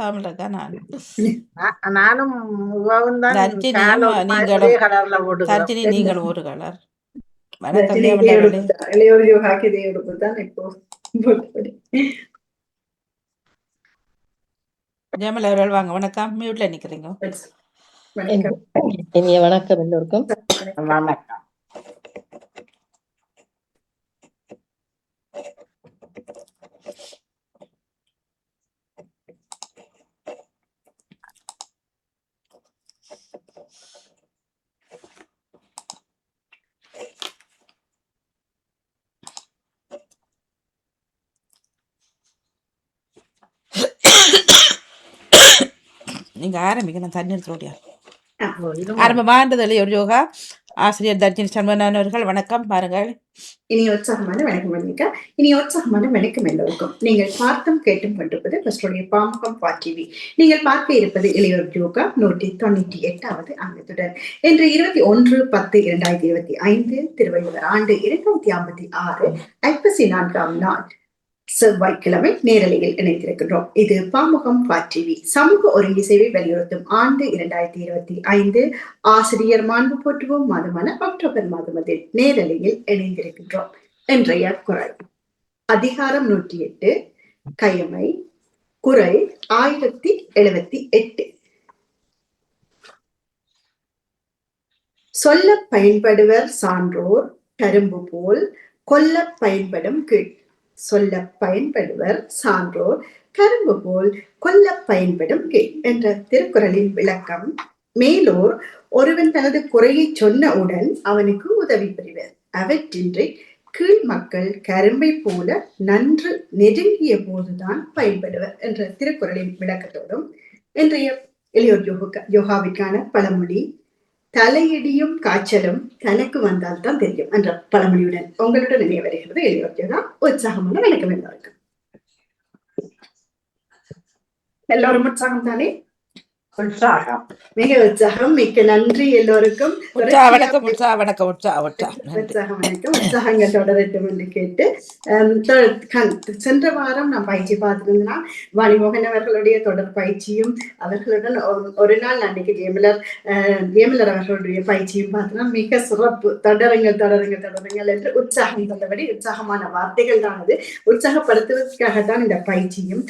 தமிழக்கா நான் நானும் தர்ஜினி நீங்கள் ஒரு கலர். ஜெயமல் அவர்கள். வாங்க வணக்கம். மியூட்ல நிக்கிறீங்க. வணக்கம். இனிய வணக்கம் எல்லோருக்கும். வணக்கம். நீங்க ஆரம்பிக்கணும் தண்ணி எடுத்துடைய ஆ, ஆரம்பமானது ஒரு யோகா ஆசிரியர் தர்ஜினி சண்முகன் அவர்கள் வணக்கம் பாருங்கள். இனி உற்சாகமான வணக்கம் மன்னிக்கா இனி உற்சாகமான வணக்கம் எல்லோருக்கும். நீங்கள் பார்த்தும் கேட்டும் கொண்டிருப்பது ஃபர்ஸ்டுடைய பாமுகம் பா டிவி. நீங்கள் பார்க்க இருப்பது இளையோர் யோகா நூற்றி தொண்ணூற்றி எட்டாவது அங்கத்துடன். இன்று இருபத்தி ஒன்று பத்து இரண்டாயிரத்தி இருபத்தி ஐந்து திருவள்ளுவர் ஆண்டு இரண்டாயிரத்தி ஐம்பத்தி ஆறு ஐப்பசி நான்காம் நாள். செவ்வாய்க்கிழமை நேரலையில் இணைந்திருக்கின்றோம். இது பாமுகம் பா டிவி சமூக ஒருங்கி சேவை வலியுறுத்தும் ஆண்டு இரண்டாயிரத்தி இருபத்தி ஐந்து ஆசிரியர் மாண்பு போற்றுவோம். மாதமான அக்டோபர் மாதமதில் நேரலையில் இணைந்திருக்கின்றோம். இன்றைய குரல். அதிகாரம் நூற்றி எட்டு கயமை. குரல் ஆயிரத்தி எழுபத்தி எட்டு. சொல்ல பயன்படுவர் சான்றோர் கரும்பு போல் கொல்ல பயன்படும் கீழ் சொல்ல பயன்படுவர் சான்றோர் கரும்பு போல் கொல்ல பயன்படும் கீழ் என்ற திருக்குறளின் விளக்கம். மேலோர் ஒருவன் தனது குறையை சொன்னவுடன் அவனுக்கு உதவி புரிவர். அவற்றின்றி கீழ் மக்கள் கரும்பை போல நன்று நெருங்கிய போதுதான் பயன்படுவர் என்ற திருக்குறளின் விளக்கத்தோடும். இன்றைய இளையோர் யோகா யோகாவிற்கான பழமொழி தலையிடியும் காய்ச்சலும் தனக்கு வந்தால் தான் தெரியும் என்ற பழமொழியுடன் உங்களுடன் இணைய வருகிறது இளையோர் உற்சாகமான விளக்கம் எல்லாருக்கும். எல்லோரும் உற்சாகம் தானே உற்சாகம். மிக உற்சாகம். மிக்க நன்றி எல்லோருக்கும். வணக்கம் உற்சாக வணக்கம் உற்சாக உற்சாகம் வணக்கம் உற்சாகங்கள் தொடரட்டும் என்று கேட்டு சென்ற வாரம் நான் பயிற்சி பார்த்திருந்தேன்னா வாணிமோகன் அவர்களுடைய தொடர் பயிற்சியும் அவர்களுடன் ஒரு- நாள் அன்னைக்கு ஜெயமலர் ஜெயமலர் அவர்களுடைய பயிற்சியும் பார்த்தோன்னா மிக சிறப்பு. தொடருங்கள் தொடருங்கள் தொடருங்கள் என்று உற்சாகம் தந்தபடி உற்சாகமான வார்த்தைகள் தான் அது. உற்சாகப்படுத்துவதற்காகத்தான் இந்த பயிற்சியும்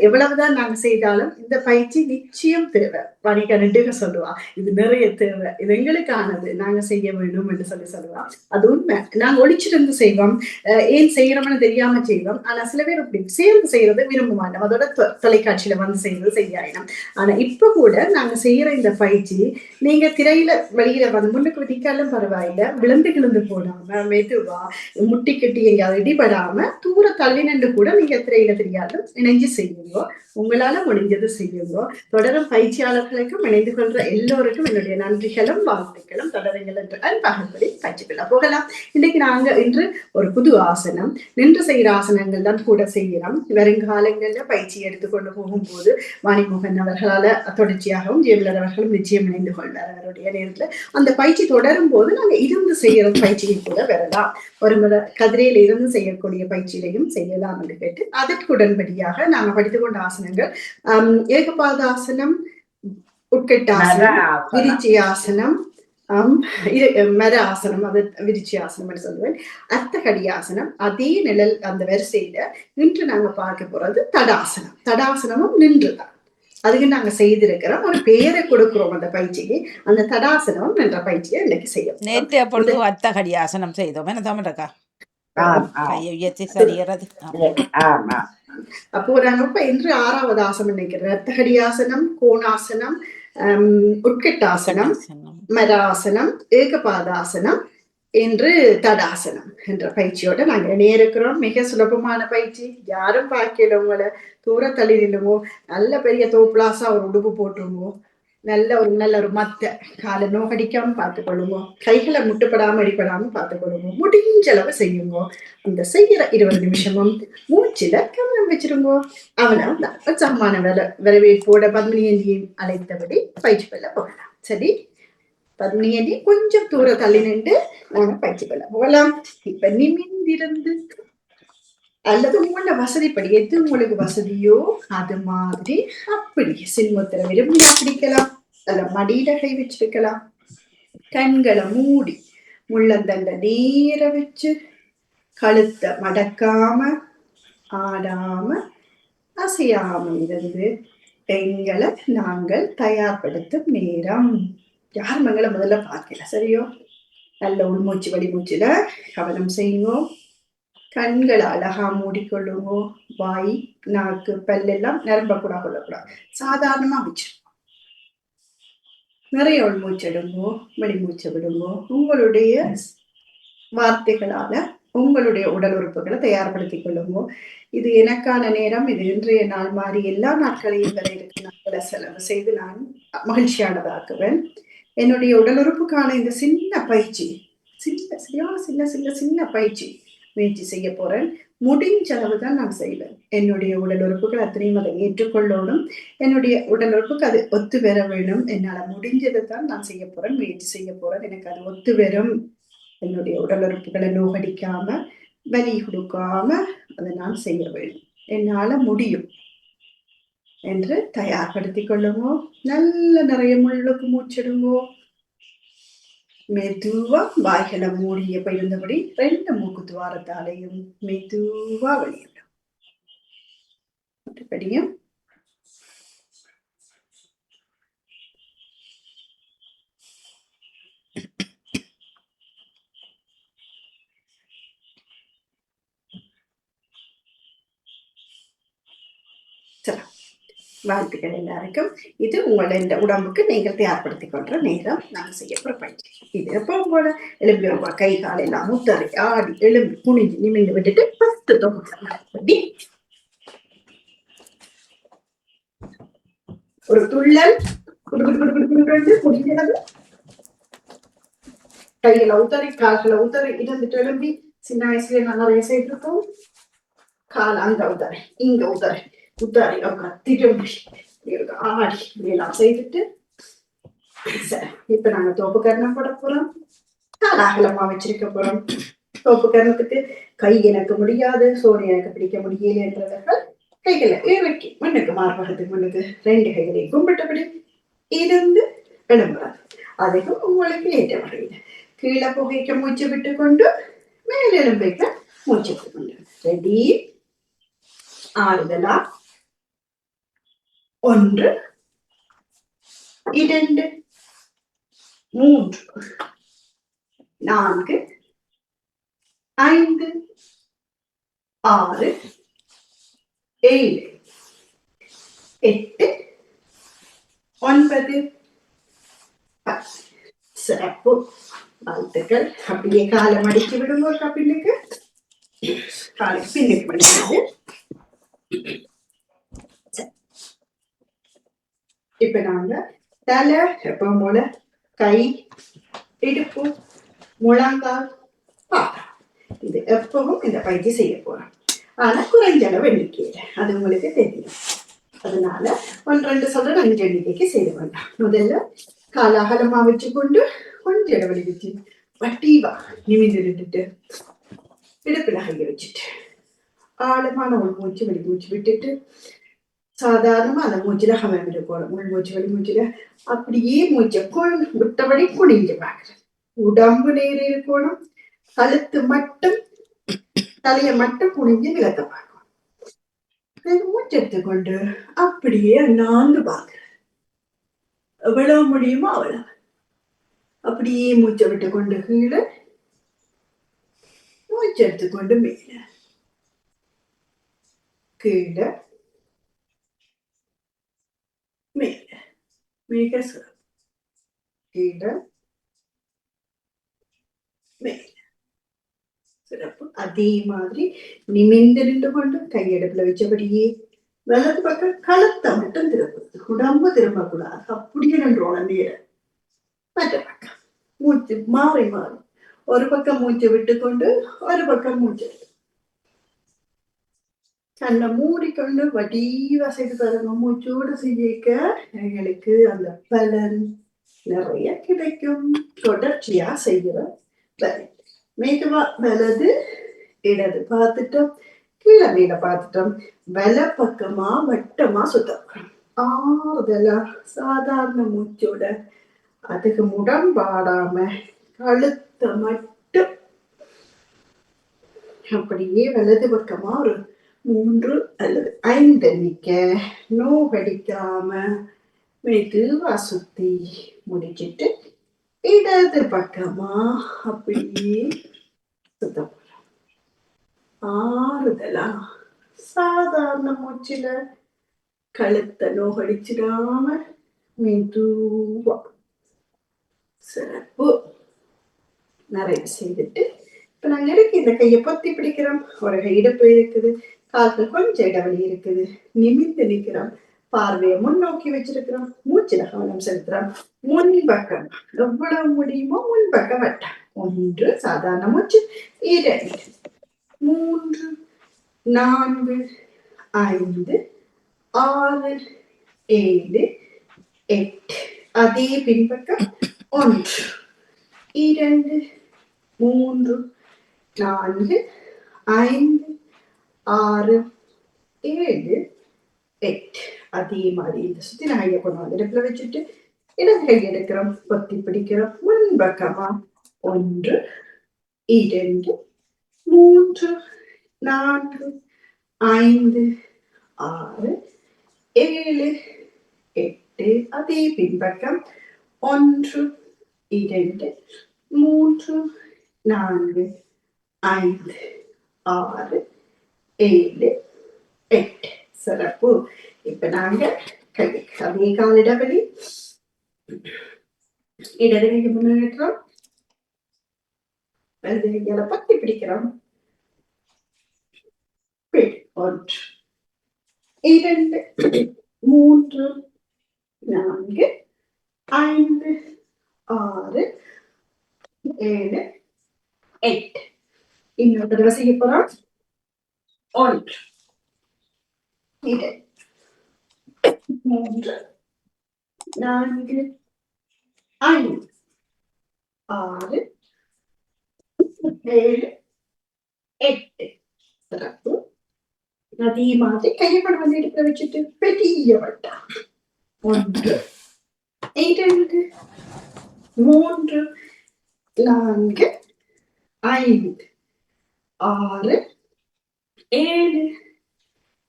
எவ்வளவுதான் நாங்க செய்தாலும் இந்த பயிற்சி நிச்சயம் தேவை வணிக நெடுக சொல்லுவா. இது நிறைய தேவை. இது எங்களுக்கானது. நாங்க செய்ய வேண்டும் என்று சொல்லி சொல்லுவா. அது உண்மை. நாங்க ஒழிச்சிருந்து செய்வோம். அஹ் ஏன் செய்யறோம்னு தெரியாம செய்வோம். ஆனா சில பேர் அப்படி சேர்ந்து செய்யறது விரும்ப மாட்டோம். அதோட தொலைக்காட்சியில வந்து செய்யறது செய்யாயிடும் ஆனா இப்ப கூட நாங்க செய்யற இந்த பயிற்சி நீங்க திரையில வெளியில வந்து முன்னுக்கு விதிக்காலும் பரவாயில்ல. விழுந்து கிழந்து போடாம மெதுவா முட்டி கட்டி எங்கேயாவது இடிபடாம தூர தள்ளி நின்று கூட நீங்க திரையில தெரியாத இணைஞ்சு செய்யுங்க. உங்களால முடிஞ்சது செய்யுங்க. தொடரும் பயிற்சியாளர் நேர்களுக்கும் இணைந்து கொள்ற எல்லோருக்கும் என்னுடைய நன்றிகளும் வாழ்த்துக்களும் தொடருங்கள் என்று அன்பாகப்படி பயிற்சிக்கொள்ள போகலாம். இன்னைக்கு நாங்க இன்று ஒரு புது ஆசனம். நின்று செய்கிற ஆசனங்கள் தான் கூட செய்கிறோம் வருங்காலங்களில் பயிற்சி எடுத்துக்கொண்டு போகும்போது வாணிமோகன் அவர்களால தொடர்ச்சியாகவும் ஜெயலலிதா அவர்களும் நிச்சயம் இணைந்து கொள்வார் அவருடைய நேரத்துல. அந்த பயிற்சி தொடரும் போது நாங்க இருந்து செய்கிற பயிற்சியை கூட வரலாம் ஒரு முறை கதிரையில இருந்து செய்யக்கூடிய பயிற்சியிலையும் செய்யலாம் என்று கேட்டு அதற்கு உடன்படியாக நாங்க படித்துக் கொண்ட ஆசனங்கள் ஏகபாத ஆசனம் உட்கட்டாசனம் விரிச்சி ஆசனம் மர ஆசனம் அது விரிச்சி ஆசனம் சொல்லுவேன் அர்த்தகடி ஆசனம் அதே நிழல் அந்த வரிசையில இன்று நாங்க பார்க்க போறது தடாசனம் தடாசனமும் நின்றுதான் அதுக்கு நாங்க செய்திருக்கிறோம் ஒரு பெயரை கொடுக்கிறோம் அந்த பயிற்சிக்கு அந்த தடாசனம் என்ற பயிற்சியை இன்னைக்கு செய்ய நேற்று அப்பொழுது அத்தகடி ஆசனம் செய்தோம் என்ன. கையை உயர்த்தி சரிகிறது ஆமா அப்போ நாங்க இப்ப இன்று ஆறாவது ஆசனம் நினைக்கிறேன். ரத்தகடி ஆசனம் கோணாசனம் உட்கட்டாசனம் மராசனம் ஏகபாதாசனம் என்று தடாசனம் என்ற பயிற்சியோட நாங்க இணைய இருக்கிறோம் மிக சுலபமான பயிற்சி. யாரும் பார்க்கல உங்களை. தூர தள்ளி நில்லுமோ நல்ல பெரிய தோப்புலாசா ஒரு உடுப்பு போட்டுருமோ நல்ல ஒரு நல்ல ஒரு மத்த காலை நோகடிக்காம பார்த்துக்கொள்ளுங்க. கைகளை முட்டுப்படாம அடிப்படாம பார்த்துக்கொள்ளுங்க. முடிஞ்ச அளவு செய்யுங்க. அந்த செய்யற இருபது நிமிஷமும் மூச்சில கவனம் வச்சிருங்க. அவனை உற்சாகமான வேலை வரவேற்போட பத்மினியந்தியும் அழைத்தபடி பயிற்சி கொள்ள போகலாம். சரி? பத்மினியந்தி கொஞ்சம் தூரம் தள்ளி நின்று நாங்க பயிற்சி கொள்ள போகலாம். இப்ப நிமிந்திருந்து அல்லது உங்களோட வசதிப்படி எது உங்களுக்கு வசதியோ அது மாதிரி அப்படி சின்முத்திர விரும்பி பிடிக்கலாம். அல்ல மடியில கை வச்சிருக்கலாம். கண்களை மூடி முள்ளந்தண்ட நேர வச்சு கழுத்தை மடக்காம ஆடாம அசையாம இருந்து எங்களை நாங்கள் தயார்படுத்தும் நேரம். யார் மங்களை முதல்ல பார்க்கல? சரியோ? நல்ல உள்மூச்சு வடிமூச்சுல கவனம் செய்யுங்க. கண்களை அழகா மூடிக்கொள்ளுங்க. வாய் நாக்கு பல்லெல்லாம் நிரம்ப கூட கொள்ளக்கூடாது. சாதாரணமா வச்சிருக்கோம். நிறைய உள்மூச்சு மணி வெளிமூச்சு விடுங்கோ உங்களுடைய வார்த்தைகளால உங்களுடைய உடல் உறுப்புகளை தயார்படுத்திக் கொள்ளுங்கோ. இது எனக்கான நேரம் இது இன்றைய நாள் மாதிரி எல்லா நாட்களையும் வரை இருக்கு நாட்களை செலவு செய்து நான் மகிழ்ச்சியானதாக்குவேன். என்னுடைய உடல் உறுப்புக்கான இந்த சின்ன பயிற்சி சின்ன சரியான சின்ன சின்ன சின்ன பயிற்சி முயற்சி செய்ய போறேன். முடிஞ்ச அளவு தான் நான் செய்வேன். என்னுடைய உடல் உறுப்புகள் அத்தனையும் அதை ஏற்றுக்கொள்ளணும். என்னுடைய உடல் உறுப்புக்கு அது ஒத்து வர வேணும். என்னால முடிஞ்சதை தான் நான் செய்ய போறேன் முயற்சி செய்ய போறேன். எனக்கு அது ஒத்து வரும். என்னுடைய உடல் உறுப்புகளை நோகடிக்காம வலி கொடுக்காம அதை நான் செய்ய வேண்டும். என்னால முடியும் என்று தயார்படுத்திக் கொள்ளுங்கோ. நல்ல நிறைய முள்ளுக்கு மூச்சிடுங்கோ. மெதுவா வாய்களை மூடிய இருந்தபடி ரெண்டு மூக்கு துவாரத்தாலையும் மெதுவா வெளியிடும் மற்றபடியும் சரி வாழ்த்துக்கள் எல்லாருக்கும். இது உங்களை இந்த உடம்புக்கு நீங்கள் தயார்படுத்திக் கொள்ற நேரம். நாங்கள் செய்யப்படுற பயிற்சி. இது எப்போ உங்களோட எலும்பி கை கால் எல்லாம் முத்தரை ஆடி எலும்பி குனிஞ்சு நிமிந்து விட்டுட்டு பத்து தொகுதி ஒரு துள்ளல். முடிஞ்சது கையில உத்தரி கால்களை உத்தரி இருந்துட்டு எலும்பி சின்ன வயசுல நான் நிறைய செய்திருக்கோம் கால் அங்க உதறி இங்க உதறி உத்தாரி கத்திட்டு ஆடி இப்படியெல்லாம் செய்துட்டு சரி இப்ப நாங்க தோப்புக்கரணம் போட போறோம் அகலமா வச்சிருக்க போறோம் தோப்புக்கரணத்துக்கு கை எனக்கு முடியாது சோனி எனக்கு பிடிக்க முடியல என்றவர்கள் கைகளை இறக்கி மண்ணுக்கு மார்பகத்துக்கு மண்ணுக்கு ரெண்டு கைகளை கும்பிட்டபடி இருந்து எழும்புறது அதுக்கும் உங்களுக்கு ஏற்ற வகையில் கீழே புகைக்க மூச்சு விட்டு கொண்டு மேலெலும்பைக்க மூச்சு விட்டு கொண்டு ரெடி ஆறுதலா ஒன்று இரண்டு மூன்று நான்கு ஐந்து ஆறு ஏழு எட்டு ஒன்பது சிறப்பு. வாழ்த்துக்கள். அப்படியே காலம் மடிச்சு விடுங்க கப்பினுக்கு காலை பின்னுக்கு மடிக்கிறது இப்ப நாங்க தலை எப்பவும் போல கை இடுப்பு முழங்கால் பாதம். இது எப்பவும் இந்த பயிற்சி செய்ய போறோம். ஆனா குறைஞ்ச அளவு எண்ணிக்கையில அது உங்களுக்கு தெரியும். அதனால ஒன்று ரெண்டு சொல்ற அஞ்சு எண்ணிக்கைக்கு செய்து வேண்டாம். முதல்ல கால அகலமா வச்சுக்கொண்டு கொஞ்சம் இடவெளி வச்சு வட்டிவா நிமிந்து நின்றுட்டு இடுப்புல கையை வச்சுட்டு ஆழமான ஒரு மூச்சு வெளி மூச்சு விட்டுட்டு சாதாரணமா அந்த மூச்சுல ஹமம் இருக்கணும் உள் மூச்சு வெளி மூச்சுல அப்படியே மூச்சை கொள் விட்டபடி குனிஞ்சு பார்க்கறது உடம்பு நேர் இருக்கணும். கழுத்து மட்டும் தலையை மட்டும் குனிஞ்சு நிலத்தை பார்க்கணும். இது மூச்சு எடுத்துக்கொண்டு அப்படியே அண்ணாந்து பார்க்கறது எவ்வளவு முடியுமோ அவ்வளவு அப்படியே மூச்சை விட்டு கொண்டு கீழே மூச்சு எடுத்துக்கொண்டு மேல. கீழே மேல கீழே மேல சிறப்பு அதே மாதிரி நிமிர்ந்து நின்று கொண்டு கையெடுப்புல வச்சபடியே வலது பக்கம் கழுத்தை மட்டும் திருப்புது உடம்பு திரும்பக்கூடாது அப்படியே நின்றோம் நேரம் மற்ற பக்கம் மூச்சு மாறி மாறி ஒரு பக்கம் மூச்சு விட்டுக்கொண்டு ஒரு பக்கம் மூச்சு. கண்ணை மூடிக்கொண்டு வடிவா செய்து பாருங்க. மூச்சோடு செய்யிக்க எங்களுக்கு அந்த பலன் நிறைய கிடைக்கும். தொடர்ச்சியா செய்கிறோம் பலன். மெதுவா வலது இடது பார்த்துட்டோம். கீழே மேல பார்த்துட்டோம். வல பக்கமா வட்டமா சுத்தம். ஆறுதலா சாதாரண மூச்சோட அதுக்கு முடம்பாடாம கழுத்தை மட்டும் அப்படியே வலது பக்கமா ஒரு மூன்று அல்லது ஐந்து நிக்க நோகடிக்காம மெதுவா சுத்தி முடிச்சிட்டு இடது பக்கமா அப்படியே சுத்தம். ஆறுதலா? சாதாரண மூச்சில கழுத்தை நோகடிச்சிடாம மெதுவா சிறப்பு. நிறைய செய்துட்டு இப்ப நாங்க இருக்கு இந்த கையை பொத்தி பிடிக்கிறோம்? ஒரு கை இடுப்பு இருக்குது கால்கள் கொஞ்சம் இடைவெளி இருக்குது. நிமிந்து நிற்கிறோம் பார்வையை முன்னோக்கி வச்சிருக்கிறோம் மூச்சுல கவனம் செலுத்துறோம் முன் பக்கம் எவ்வளவு முடியுமோ முன் பக்கம் வட்டம் ஒன்று சாதாரண மூச்சு. இரண்டு மூன்று நான்கு ஐந்து ஆறு ஏழு எட்டு. அதே பின்பக்கம். ஒன்று இரண்டு மூன்று நான்கு ஐந்து ஆறு ஏழு எட்டு. அதே மாதிரி இந்த சுத்தி நான் கொண்டு வந்து இடத்துல வச்சுட்டு இடது எடுக்கிறோம் பொத்தி பிடிக்கிறோம் முன்பக்கமா ஒன்று இரண்டு மூன்று நான்கு ஐந்து ஆறு ஏழு எட்டு. அதே பின்பக்கம் ஒன்று இரண்டு மூன்று நான்கு ஐந்து ஆறு ஏழு எட்டு சிறப்பு இப்ப நாங்க கை அதே கால இடைவெளி இடது கைக்கு முன்னேற்றோம் வலது கையால பத்தி பிடிக்கிறோம் ஒன்று இரண்டு மூன்று நான்கு ஐந்து ஆறு ஏழு எட்டு இன்னொரு தடவை செய்ய போறோம் ஒன்று இரண்டு மூன்று நான்கு ஐந்து ஆறு ஏழு எட்டு சிறப்பு அதே மாதிரி கையப்படம் வந்து எடுக்க வச்சுட்டு பெரிய வட்டம் ஒன்று இரண்டு மூன்று நான்கு ஐந்து ஆறு ஏழு.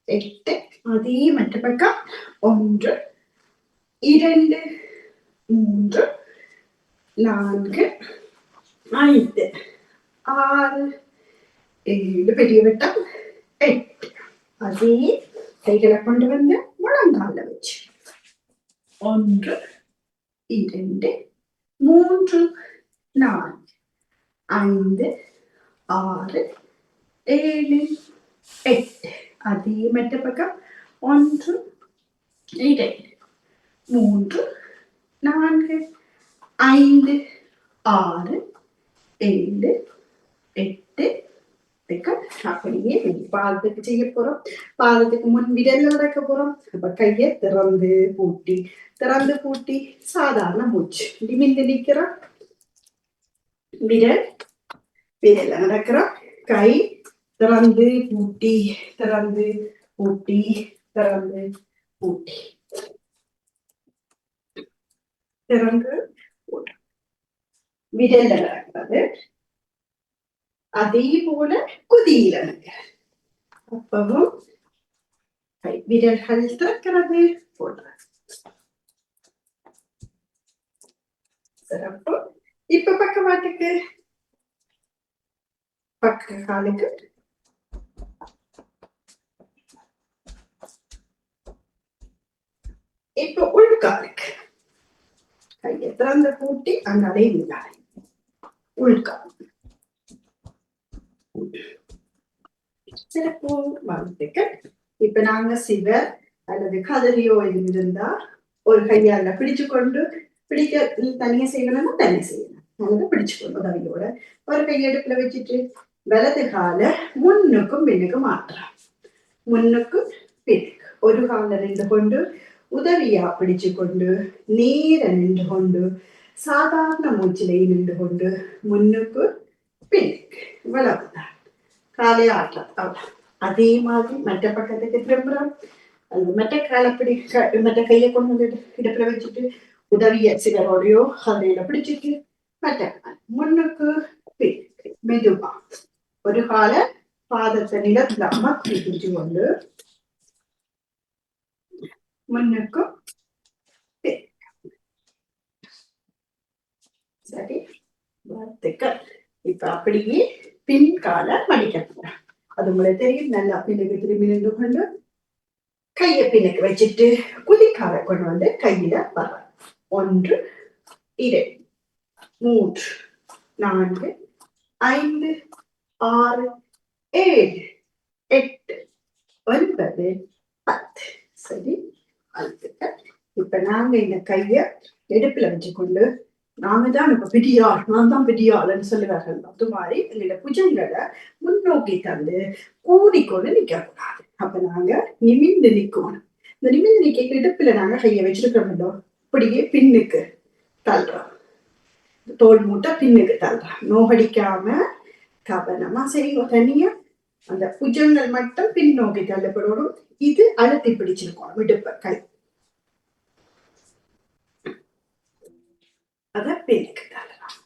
எட்டு. அதே மற்ற பக்கம் ஒன்று. இரண்டு. மூன்று. நான்கு. ஐந்து. ஆறு. ஏழு பெரிய வட்டம் எட்டு. அதே கைகளை கொண்டு வந்து முழங்கால வச்சு. ஒன்று. இரண்டு. மூன்று. நான்கு. ஐந்து. ஆறு. ஏழு. எட்டு. அதே மற்ற பக்கம் ஒன்று இரண்டு மூன்று நான்கு ஐந்து ஆறு ஏழு எட்டு. அப்படியே பாதத்துக்கு செய்ய போறோம். பாதத்துக்கு முன் விரல் நடக்க போறோம். அப்ப கைய திறந்து பூட்டி திறந்து பூட்டி சாதாரண மூச்சு. நிமிந்து நிக்கிறோம் விரல் விரல்ல நடக்கிறோம் கை திறந்து பூட்டி திறந்து பூட்டி திறந்து பூட்டி. திறந்து பூட்டி. விரல்ல நடக்கிறது அதே. போல குதியில நடக்கிறது அப்பவும் விரல்கள் திறக்கிறது போடுறது சிறப்பு. இப்ப பக்கவாட்டுக்கு பக்க காலுக்கு இப்ப உள்காலுக்கு கையை திறந்து பூட்டி அங்காலே இங்காலே உள்கால் சிறப்பு வாழ்த்துக்கள் இப்ப நாங்க சிவர் அல்லது கதறியோ இருந்தா ஒரு கையால பிடிச்சு கொண்டு பிடிக்க தனியா செய்யணும்னா தனியா செய்யணும் அல்லது பிடிச்சுக்கணும் உதவியோட ஒரு கையெடுப்புல வச்சுட்டு வலது கால முன்னுக்கும் பின்னுக்கும் மாற்றலாம் முன்னுக்கும் பின்னுக்கு ஒரு கால நின்று கொண்டு உதவியா பிடிச்சு கொண்டு நேர நின்று கொண்டு சாதாரண மூச்சிலே நின்று கொண்டு முன்னுக்கு பின்னுக்கு இவ்வளவுதான் காலை ஆட்டம் அவ்வளவு அதே மாதிரி மற்ற பக்கத்துக்கு திரும்புறோம் அது மற்ற காலை பிடி மற்ற கையை கொண்டு வந்து இடு- இடுப்புல வச்சுட்டு உதவிய சிலரோடையோ அதையில பிடிச்சிட்டு மற்ற முன்னுக்கு பின்னுக்கு மெதுவா. ஒரு கால பாதத்தை நிலத்துல அமர்த்தி பிடிச்சு கொண்டு முன்னுக்கும் சரி வாழ்த்துக்கள் இப்ப அப்படியே பின் கால மடிக்கணும் அது உங்களுக்கு தெரியும் நல்லா பின்னுக்கு திரும்பி நின்று கொண்டு கையை பின்னுக்கு வச்சுட்டு குதிக்கால கொண்டு வந்து கையில வர ஒன்று இரண்டு மூன்று நான்கு ஐந்து ஆறு ஏழு எட்டு ஒன்பது பத்து சரி வாழ்த்துக்கள் இப்ப நாங்க இந்த கைய இடுப்புல வச்சுக்கொண்டு நாங்க தான் இப்ப பிடியாள் நான் தான் பெரியாள்னு சொல்லுவார்கள். அது மாதிரி எங்களோட புஜங்களை முன்னோக்கி தந்து கூடிக்கொண்டு நிக்க கூடாது அப்ப நாங்க நிமிந்து நிக்கணும். இந்த நிமிந்து நிக்க இடுப்புல நாங்க கைய வச்சிருக்கிறோம்ல இப்படியே பின்னுக்கு தள்ளுறோம். தோல் மூட்டை பின்னுக்கு தள்ளுறோம். நோகடிக்காம கவனமா செய்வோம் தனியா அந்த புஜங்கள் மட்டும் பின்னோக்கி தள்ளப்படணும் இது அழுத்தி பிடிச்சிருக்கணும் இடுப்ப கை அத பின்னுக்கு தள்ளலாம்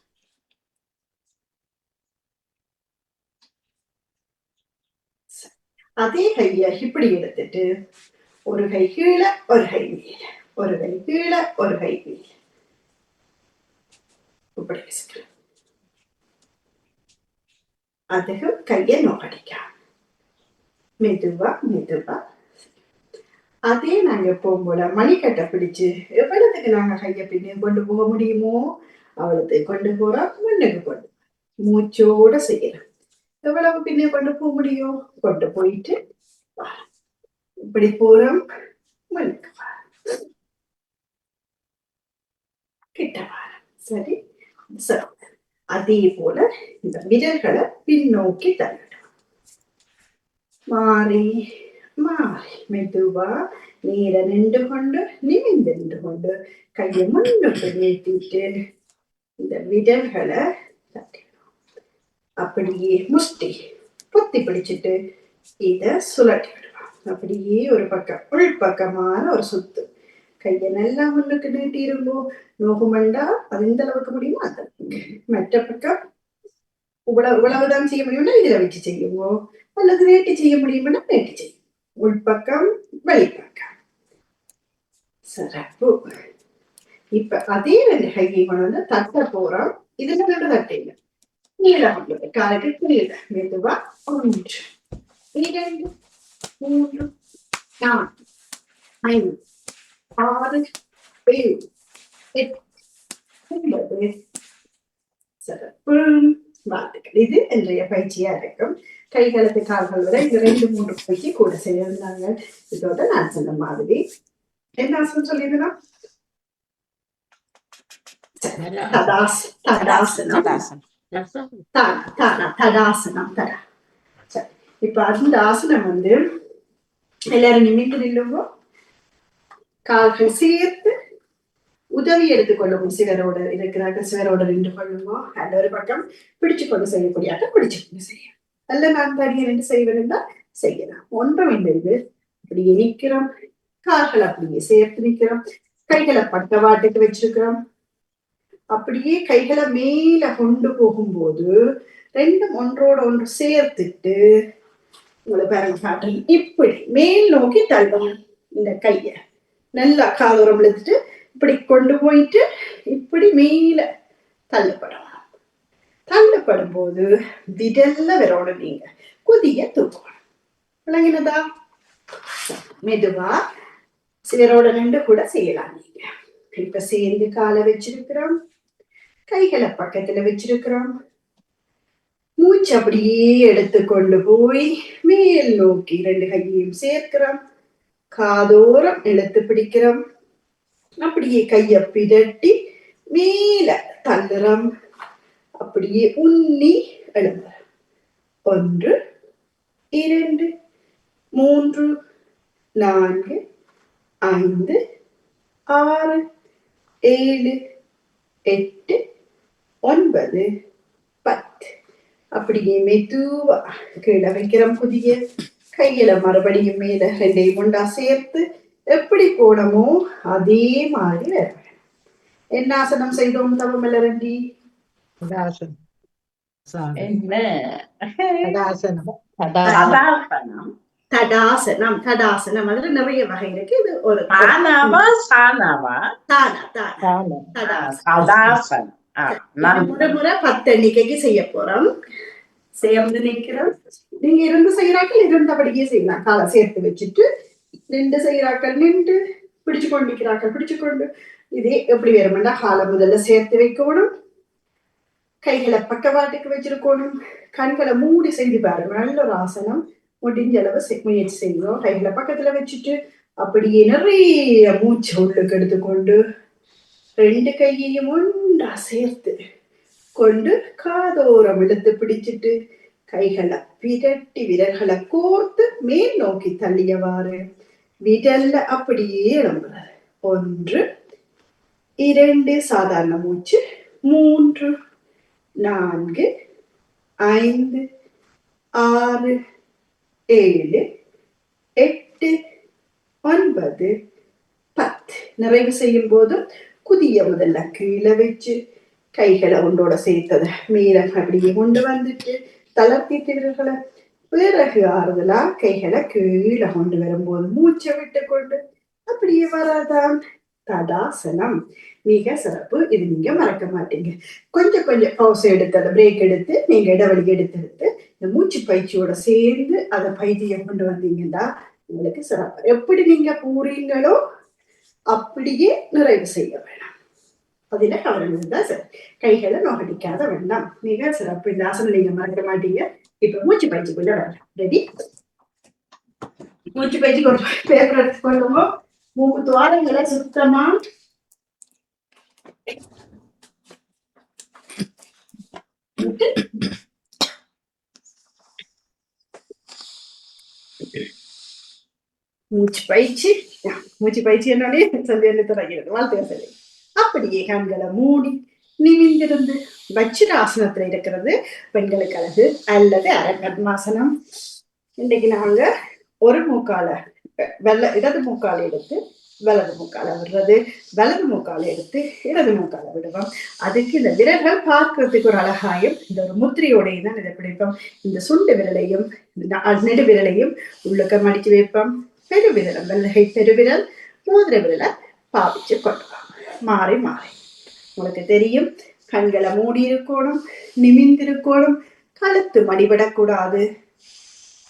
அதே கைய இப்படி எடுத்துட்டு ஒரு கை கீழே ஒரு கை மேல. ஒரு கை கீழே ஒரு கை மேல. இப்படி வச்சுக்கலாம். அதிகம் கையை நோக்கடிக்காம மெதுவா மெதுவா அதே நாங்க போகும்போல மணிக்கட்டை பிடிச்சு எவ்வளவுக்கு நாங்க கையை பின்ன கொண்டு போக முடியுமோ அவ்வளவு கொண்டு போறோம் முன்னுக்கு கொண்டு மூச்சோட செய்யறோம் எவ்வளவு பின்னே கொண்டு போக முடியும் கொண்டு போயிட்டு இப்படி போறோம் முன்னுக்கு கிட்ட வாரம் சரி சரி அதே போல இந்த விரல்களை பின்னோக்கி தள்ளணும் மாறி மாறி மெதுவா நேர நின்று கொண்டு நிமிந்து நின்று கொண்டு கையை முன்னுக்கு நீட்டிட்டு இந்த விரல்களை தட்டணும் அப்படியே முஷ்டி பொத்தி பிடிச்சிட்டு இத சுழட்டி விடுவான் அப்படியே ஒரு பக்கம் உள் பக்கமான ஒரு சுத்து. கையை நல்லா முன்னுக்கு நீட்டி இருங்கோ நோகுமண்டா அது எந்த அளவுக்கு முடியுமோ அது. மற்ற பக்கம் இவ்வளவு இவ்வளவுதான் செய்ய முடியும்னா இதுல வச்சு செய்யுங்கோ. அல்லது நேட்டி செய்ய முடியும்னா நேட்டி செய்யும் உள்பக்கம் வெளிப்பக்கம். சிறப்பு. இப்ப அதே ரெண்டு கையை கொண்டு வந்து தட்ட போறோம். இதுல ரெண்டு தட்டைங்க. நீளம் உள்ளது காலுக்கு நீளம் மெதுவா ஒன்று. இரண்டு. மூன்று. நான்கு. ஐந்து. ஆறு ஒன்பது சிறப்பு வாழ்த்துக்கள் இது இன்றைய பயிற்சியா இருக்கும் கைகளுக்கு கால்கள் வரை இந்த ரெண்டு மூன்று பயிற்சி கூட செய்யறாங்க இதோட நான் சொன்ன மாதிரி என்ன ஆசனம் சொல்லியிருந்தோம் தடாசனம் தானா தடாசனம் இப்ப அந்த ஆசனம் வந்து எல்லாரும் நிமிந்து நில்லுவோம் கால்கள் சேர்த்து உதவி எடுத்துக்கொள்ளவும் சிவரோட இருக்கிறார்கள். சிவரோட நின்று கொள்ளுங்க. அந்த ஒரு பக்கம் பிடிச்சு கொண்டு செய்யக்கூடியாக பிடிச்சு கொண்டு செய்ய. அல்ல நான் தனியாக நின்று செய்வதுன்னா செய்யலாம். ஒன்றும் இந்த இது. அப்படியே நிக்கிறோம் கால்கள் அப்படியே சேர்த்து நிக்கிறோம் கைகளை பட்டவாட்டுக்கு வச்சிருக்கிறோம். அப்படியே கைகளை மேல கொண்டு போகும்போது ரெண்டும் ஒன்றோட ஒன்று சேர்த்துட்டு உங்களை பாருங்க காட்டுறேன் இப்படி மேல் நோக்கி தள்ளணும் இந்த கையை. நல்லா காதோரம் இழுத்துட்டு இப்படி கொண்டு போயிட்டு இப்படி மேல தள்ளப்படணும். தள்ளப்படும் போது விடல்ல வரணும் நீங்க குதிய தூக்கணும். விளங்கினதா? மெதுவா சிலரோட நின்று கூட செய்யலாம் நீங்க. இப்ப சேர்ந்து காலை வச்சிருக்கிறோம். கைகளை பக்கத்துல வச்சிருக்கிறோம். மூச்சு அப்படியே எடுத்து கொண்டு போய் மேல் நோக்கி ரெண்டு கையையும் சேர்க்கிறோம். காதோரம் இழுத்து பிடிக்கிறோம். அப்படியே கைய பிரட்டி மேல தள்ளுறோம். அப்படியே உன்னி எழும்புறோம். ஒன்று இரண்டு மூன்று நான்கு ஐந்து ஆறு ஏழு எட்டு ஒன்பது பத்து. அப்படியே மெதுவா கீழே வைக்கிறோம் புதிய கையில மறுபடியும் மேல ரெண்டையும் ஒண்டா சேர்த்து எப்படி போனோமோ அதே மாதிரி வர வேணும். என்ன ஆசனம் செய்தோம் தவமலரண்டி. என்ன? தடாசனம் தடாசனம். அதுல நிறைய வகை இருக்கு. இது ஒரு தானாவா சானாவா தானா தானா. தானம். தடாசனம். சதாசனம். ஆ, நன்றி. முறை முறை பத்து எண்ணிக்கைக்கு செய்ய போறோம். சேர்ந்து நிக்கிறோம் நீங்க இருந்து செய்யறாக்கள் இருந்தபடியே செய்யலாம் காலை சேர்த்து வச்சுட்டு நின்று செய்யறாக்கள் நின்று பிடிச்சு கொண்டு நிக்கிறாக்கள் பிடிச்சு கொண்டு. இதே எப்படி வேணும்னா காலை முதல்ல சேர்த்து வைக்கணும். கைகளை பக்கவாட்டுக்கு வச்சிருக்கணும். கண்களை மூடி செய்து பாருங்க. நல்ல ஒரு ஆசனம். முடிஞ்ச அளவு முயற்சி செய்யணும். கைகளை பக்கத்துல வச்சுட்டு அப்படியே நிறைய மூச்சு உள்ளுக்கு எடுத்துக்கொண்டு ரெண்டு கையையும் ஒன்றா சேர்த்து கொண்டு காதோரம் இழுத்து பிடிச்சிட்டு கைகளை விரட்டி விரல்களை கோர்த்து மேல் நோக்கி தள்ளியவாறு. விரல்ல அப்படியே எழும்புறாரு ஒன்று இரண்டு சாதாரண மூச்சு. மூன்று நான்கு ஐந்து ஆறு ஏழு எட்டு ஒன்பது பத்து. நிறைவு செய்யும் போதும் குதிய முதல்ல கீழே வச்சு கைகளை உண்டோட சேர்த்தது. மேல அப்படியே கொண்டு வந்துட்டு தளர்த்திட்டு விரல்களை பிறகு ஆறுதலா கைகளை கீழே கொண்டு வரும்போது மூச்சை விட்டு கொண்டு அப்படியே வராதான் ததாசனம். மிக சிறப்பு. இது நீங்க மறக்க மாட்டீங்க. கொஞ்சம் கொஞ்சம் பவுஸ் எடுத்து அதை பிரேக் எடுத்து நீங்க இடைவெளி எடுத்து எடுத்து இந்த மூச்சு பயிற்சியோட சேர்ந்து அதை பயிற்சியை கொண்டு வந்தீங்கன்னா உங்களுக்கு சிறப்பு. எப்படி நீங்க போறீங்களோ அப்படியே நிறைவு செய்ய வேண்டாம் அதில கவனம் தான் சரி. கைகளை நோகடிக்காத வேண்டாம் மிக சிறப்பு இந்த ஆசனம் நீங்க மறக்க மாட்டீங்க. இப்ப மூச்சு பயிற்சிக்குள்ள வேண்டாம் ரெடி மூச்சு பயிற்சி கொண்டு பேப்பர் எடுத்துக்கொள்ளுவோம் மூக்கு துவாரங்களை சுத்தமா மூச்சு பயிற்சி. மூச்சு பயிற்சி என்னாலே சந்தியனை தொடங்கிறது வாழ்த்துக்கள் சொல்லி அப்படியே கண்களை மூடி நிமிந்திருந்து வச்சிராசனத்துல இருக்கிறது பெண்களுக்கு அழகு அல்லது அரங்கத்மாசனம் இன்னைக்கு நாங்க ஒரு மூக்கால வெள்ள இடது மூக்கால எடுத்து வலது மூக்கால விடுறது வலது மூக்கால எடுத்து இடது மூக்கால விடுவோம். அதுக்கு இந்த விரல்கள் பார்க்கறதுக்கு ஒரு அழகாயும் இந்த ஒரு முத்திரையோடையும் தான் இதை பிடிப்போம். இந்த சுண்டு விரலையும் இந்த நெடு விரலையும் உள்ளுக்க மடிச்சு வைப்போம். பெருவிரல் வெள்ளை பெருவிரல் மோதிர விரலை பாவிச்சு கொண்டுவோம் மாறி மாறி. உங்களுக்கு தெரியும் கண்களை மூடி இருக்கணும் நிமிந்திருக்கணும் கழுத்து மடிபடக்கூடாது.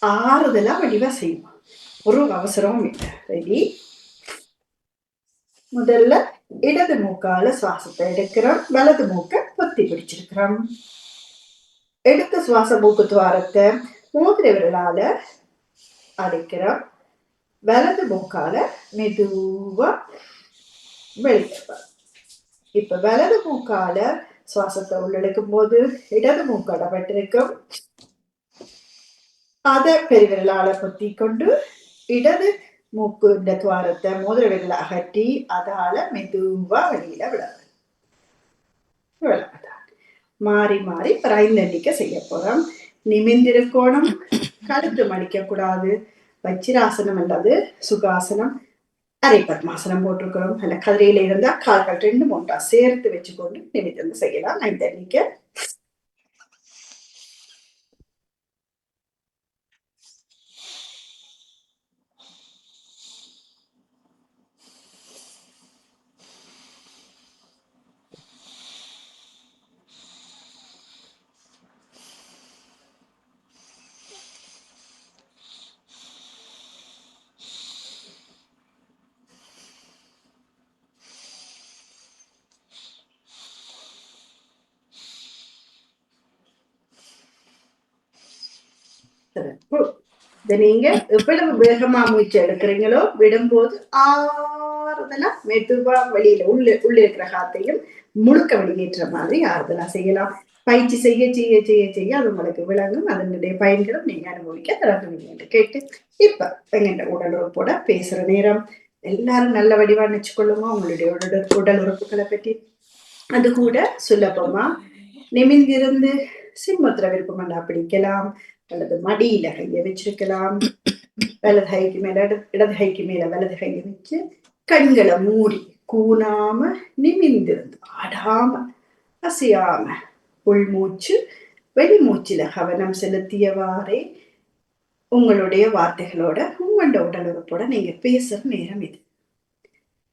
ஆறுதலா வடிவா செய்வோம் ஒரு அவசரமும் இல்லை. ரெடி முதல்ல இடது மூக்கால சுவாசத்தை எடுக்கிறோம். வலது மூக்க பொத்தி பிடிச்சிருக்கிறோம். எடுத்த சுவாச மூக்கு துவாரத்தை மோதிர விரலால அடைக்கிறோம். வலது மூக்கால மெதுவா வெளியே வரும். இப்ப வலது மூக்கால சுவாசத்தை உள்ளெடுக்கும் போது இடது மூக்கடப்பட்டிருக்கும் அதை பெருவிரலால பொத்தி கொண்டு இடது மூக்கு இந்த துவாரத்தை மோதிர விரல அகற்றி அதால மெதுவா வெளியில விடாது விளக்குதான் மாறி மாறி பிரைந்தண்டிக்க செய்ய போறோம். நிமிந்திருக்கோணம் கழுத்து மடிக்க கூடாது வச்சிராசனம் அல்லது சுகாசனம். அரை பத்மாசனம் போட்டிருக்கிறோம். அல்ல கதிரையில இருந்தால் கால்கள் ரெண்டு ஒன்றா சேர்த்து வச்சுக்கொண்டு நிமித்தம் செய்யலாம். நான் தெரிவிக்க இதை நீங்க எவ்வளவு வேகமா மூச்சு எடுக்கிறீங்களோ விடும்போது ஆறுதலா மெதுவா வெளியில உள்ள உள்ள இருக்கிற காத்தையும் முழுக்க வெளியேற்ற மாதிரி ஆறுதலா செய்யலாம் பயிற்சி செய்ய செய்ய செய்ய செய்ய அது உங்களுக்கு விளங்கும் அதனுடைய பயன்களும் நீங்க அனுபவிக்க தொடங்குவீங்க என்று கேட்டு இப்ப எங்கிட்ட உடல் உறுப்போட பேசுற நேரம் எல்லாரும் நல்ல வடிவா நினைச்சுக்கொள்ளுமா உங்களுடைய உடல் உடல் உறுப்புகளை பற்றி அது கூட சுலபமா நிமிந்திருந்து சிம்மத்திர விருப்பம் பிடிக்கலாம் அல்லது மடியில கையை வச்சிருக்கலாம். வலது கைக்கு மேல இடது கைக்கு மேல வலது கையை வச்சு கண்களை மூடி கூனாம நிமிந்திருந்து ஆடாம அசையாம உள்மூச்சு வெளிமூச்சில கவனம் செலுத்தியவாறே உங்களுடைய வார்த்தைகளோட உங்களோட உடலுறுப்போட நீங்க பேசுற நேரம் இது.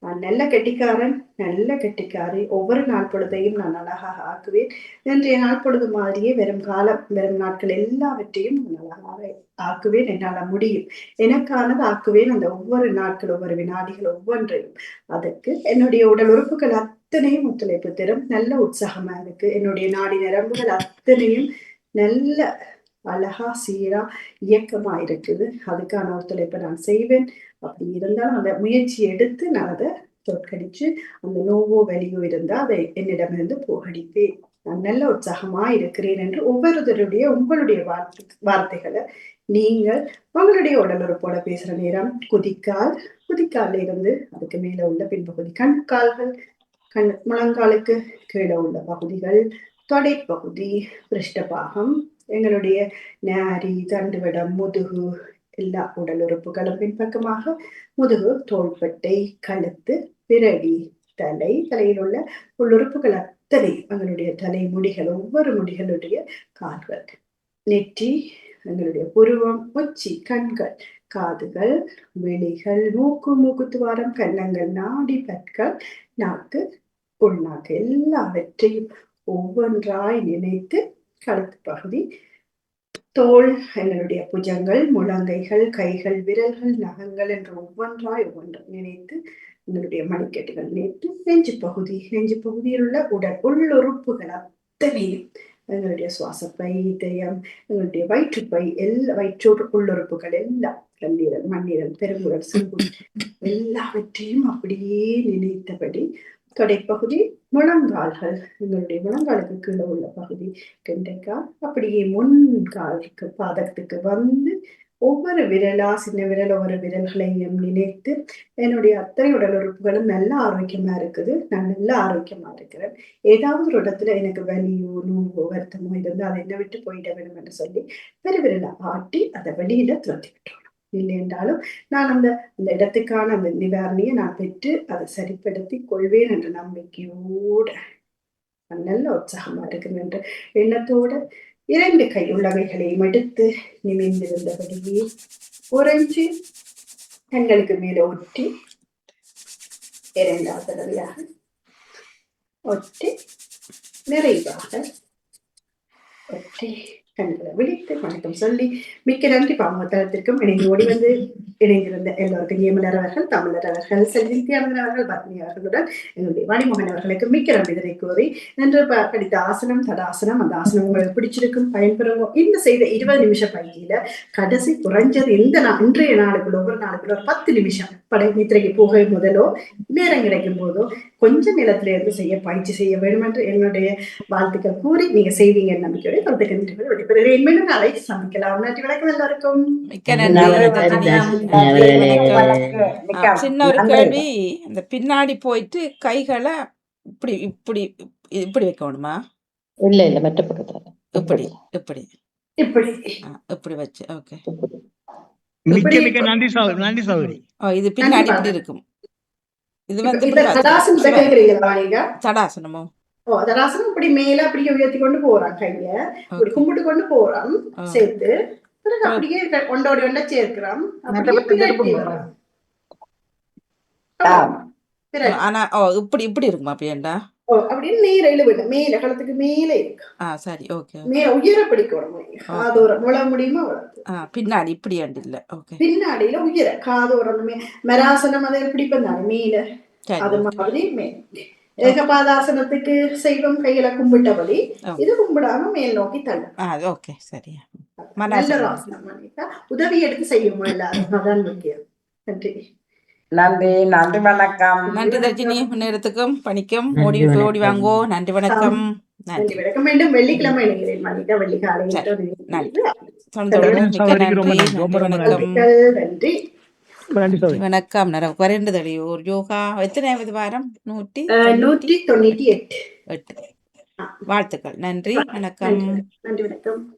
நான் நல்ல கெட்டிக்காரன் நல்ல கெட்டிக்காரி. ஒவ்வொரு நாள் பொழுதையும் நான் அழகாக ஆக்குவேன். இன்றைய நாள் பொழுது மாதிரியே வெறும் காலம் வெறும் நாட்கள் எல்லாவற்றையும் நான் அழகாக ஆக்குவேன். என்னால் முடியும். எனக்கானது ஆக்குவேன். அந்த ஒவ்வொரு நாட்கள் ஒவ்வொரு வினாடிகள் ஒவ்வொன்றையும். அதற்கு என்னுடைய உடல் உறுப்புகள் அத்தனையும் ஒத்துழைப்பு தரும். நல்ல உற்சாகமா இருக்கு. என்னுடைய நாடி நரம்புகள் அத்தனையும் நல்ல அழகா சீரா இயக்கமா இருக்குது. அதுக்கான ஒத்துழைப்பை நான் செய்வேன். அப்படி இருந்தாலும் அந்த முயற்சி எடுத்து நான் அதை தோற்கடிச்சு அந்த நோவோ வலியோ இருந்தா அதை என்னிடமிருந்து போகடிப்பேன். நான் நல்ல உற்சாகமா இருக்கிறேன் என்று ஒவ்வொருத்தருடைய உங்களுடைய வார்த்தை வார்த்தைகளை நீங்கள் உங்களுடைய உடல் உறுப்போட பேசுற நேரம் குதிக்கால் குதிக்கால இருந்து அதுக்கு மேல உள்ள பின்பகுதி கண் கால்கள் கண் முழங்காலுக்கு கீழே உள்ள பகுதிகள் தொடைப்பகுதி பிருஷ்டபாகம் எங்களுடைய நாரி தண்டுவிடம் முதுகு எல்லா உடல் உறுப்புகளும் பின்பக்கமாக முதுகு தோள்பட்டை கழுத்து பிறடி தலை தலையில் உள்ள உள்ளுறுப்புகள் அத்தனை எங்களுடைய தலை முடிகள் ஒவ்வொரு முடிகளுடைய கால்கள். நெற்றி எங்களுடைய புருவம் உச்சி கண்கள் காதுகள் விழிகள் மூக்கு மூக்குத்துவாரம் கன்னங்கள் நாடி பற்கள் நாக்கு உள்நாக்கு எல்லாவற்றையும் ஒவ்வொன்றாய் நினைத்து கழுத்து பகுதி தோல் எங்களுடைய புஜங்கள் முழங்கைகள் கைகள் விரல்கள் நகங்கள் என்று ஒவ்வொன்றாய் ஒவ்வொன்றும் நினைத்து எங்களுடைய மணிக்கட்டுகள் நினைத்து நெஞ்சு பகுதி நெஞ்சு பகுதியில் உள்ள உடல் உள்ளுறுப்புகள் அத்தனையும் எங்களுடைய சுவாசப்பை இதயம் எங்களுடைய வயிற்றுப்பை எல்லா வயிற்று உள்ளுறுப்புகள் எல்லாம் கல்லீரல் மண்ணீரல் பெருங்குடல் சிறுகுள் எல்லாவற்றையும் அப்படியே நினைத்தபடி தொடைப்பகுதி முழங்கால்கள். எங்களுடைய முழங்காலுக்கு கீழே உள்ள பகுதி கெண்டைக்கால் அப்படியே முன்காலுக்கு பாதத்துக்கு வந்து ஒவ்வொரு விரலா சின்ன விரல் ஒவ்வொரு விரல்களையும் நினைத்து என்னுடைய அத்தனை உடல் உறுப்புகளும் நல்ல ஆரோக்கியமா இருக்குது. நான் நல்ல ஆரோக்கியமா இருக்கிறேன். ஏதாவது ஒரு இடத்துல எனக்கு வலியோ நோவோ வருத்தமோ இருந்தால் அதை என்ன விட்டு போயிட வேணும் என்று சொல்லி பெருவிரலை ஆட்டி அதை வெளியில துரத்தி விட்டுறணும் இல்லை என்றாலும் நான் அந்த அந்த இடத்துக்கான அந்த நிவாரணியை நான் பெற்று அதை சரிப்படுத்தி கொள்வேன் என்ற நம்பிக்கையோட நல்ல உற்சாகமா இருக்கிறேன் என்ற எண்ணத்தோட இரண்டு கை உள்ளவைகளையும் எடுத்து நிமிர்ந்திருந்தபடியே உறைஞ்சி கண்களுக்கு மேல ஒட்டி இரண்டாவது தடவையாக ஒட்டி நிறைவாக ஒட்டி கண்களை விழித்து வணக்கம் சொல்லி மிக்க நன்றி பாமத்தளத்திற்கும் இணைந்து ஓடி வந்து இணைந்திருந்த எல்லோருக்கும் ஏமலர் அவர்கள் தமிழர் அவர்கள் செல்வி அவர்கள் பத்மி அவர்களுடன் எங்களுடைய வாணிமோகன் அவர்களுக்கு மிக்க நன்றி இதனை கூறி நன்று ப- படித்த ஆசனம் தடாசனம் அந்த ஆசனம் உங்களுக்கு பிடிச்சிருக்கும் பயன்பெறும் இந்த செய்த இருபது நிமிஷ பயிற்சியில கடைசி குறைஞ்சது இந்த நாள் இன்றைய நாளுக்குள்ள ஒவ்வொரு நாளுக்குள்ள ஒரு பத்து நிமிஷம். படை நித்திரைக்கு போக முதலோ நேரம் கிடைக்கும் போதோ கொஞ்சம் நிலத்தில இருந்து செய்ய பயிற்சி செய்ய வேண்டும் என்று என்னுடைய வாழ்த்துக்கள் கூறி நீங்க செய்வீங்க நம்பிக்கையோட கருத்துக்கு மீண்டும் நாளை சந்திக்கலாம். நன்றி வணக்கம் எல்லாருக்கும். நன்றி. நன்றி. நன்றி, சின்ன ஒரு நன்றி. கேள்வி இந்த பின்னாடி போயிட்டு கைகளை இப்படி இப்படி இப்படி வைக்கணுமா? இல்ல இல்ல மற்ற பக்கத்துல. இப்படி இப்படி. இப்படி. இப்படி. வச்சு ஓகே. மிக்க இப்படி- மிக்க நன்றி சகோதரி நன்றி சகோதரி. இது பின்னாடி. இப்படி இருக்கும். இது வந்து வச்சு- கேக்குறீங்களா நீங்க? தடாசனமோ ஓ தடாசனம் இப்படி மேல அப்படியே உயர்த்தி கொண்டு போறான் கைய இப்படி கும்பிட்டு கொண்டு போறான். சேர்த்து. பிறகு அப்படியே ஒண்டோடி ஒண்ட சேர்க்கிறான். ஆனா ஓ இப்படி இப்படி இருக்குமா அப்படியேண்டா ஓ அப்படியே நேர இழுவிட மேல களத்துக்கு மேலே இருக்கு. ஆ சரி ஓகே மேல உயர பிடிக்கணும் காதோரம் எவ்வளவு முடியுமோ ஆ பின்னாடி இப்படி இல்ல. ஓகே. பின்னாடியில உயர. காதோரம் மே மராசனம் அதை பிடிப்பேன் தானே மேல. அது. மாதிரி மேல் ஏகபாதாசனத்துக்கு செய்வம் கையில கும்பிட்டபடி. இது கும்பிடாம மேல் நோக்கி தள்ள. ஆ ஓகே சரியா. நல்ல பண்ணிட்டா உதவி எடுத்து செய்யும் எல்லாரும்? அதான் முக்கியம். நன்றி. நன்றி நன்றி வணக்கம். நன்றி தர்ஜினி நேரத்துக்கும் பணிக்கும் ஓடி ஓடி வாங்கோ நன்றி வணக்கம். நன்றி. வணக்கம். மீண்டும் வெள்ளிக்கிழமை இணைகிறேன் மணிக்கா வெள்ளி காலை சரி, நன்றி. வணக்கம். நரம் குறைந்தது ஒரு யோகா எத்தனையாவது வாரம்? நூற்றி நூற்றி தொண்ணூற்றி எட்டு. எட்டு. வாழ்த்துக்கள். நன்றி. வணக்கம். நன்றி வணக்கம்.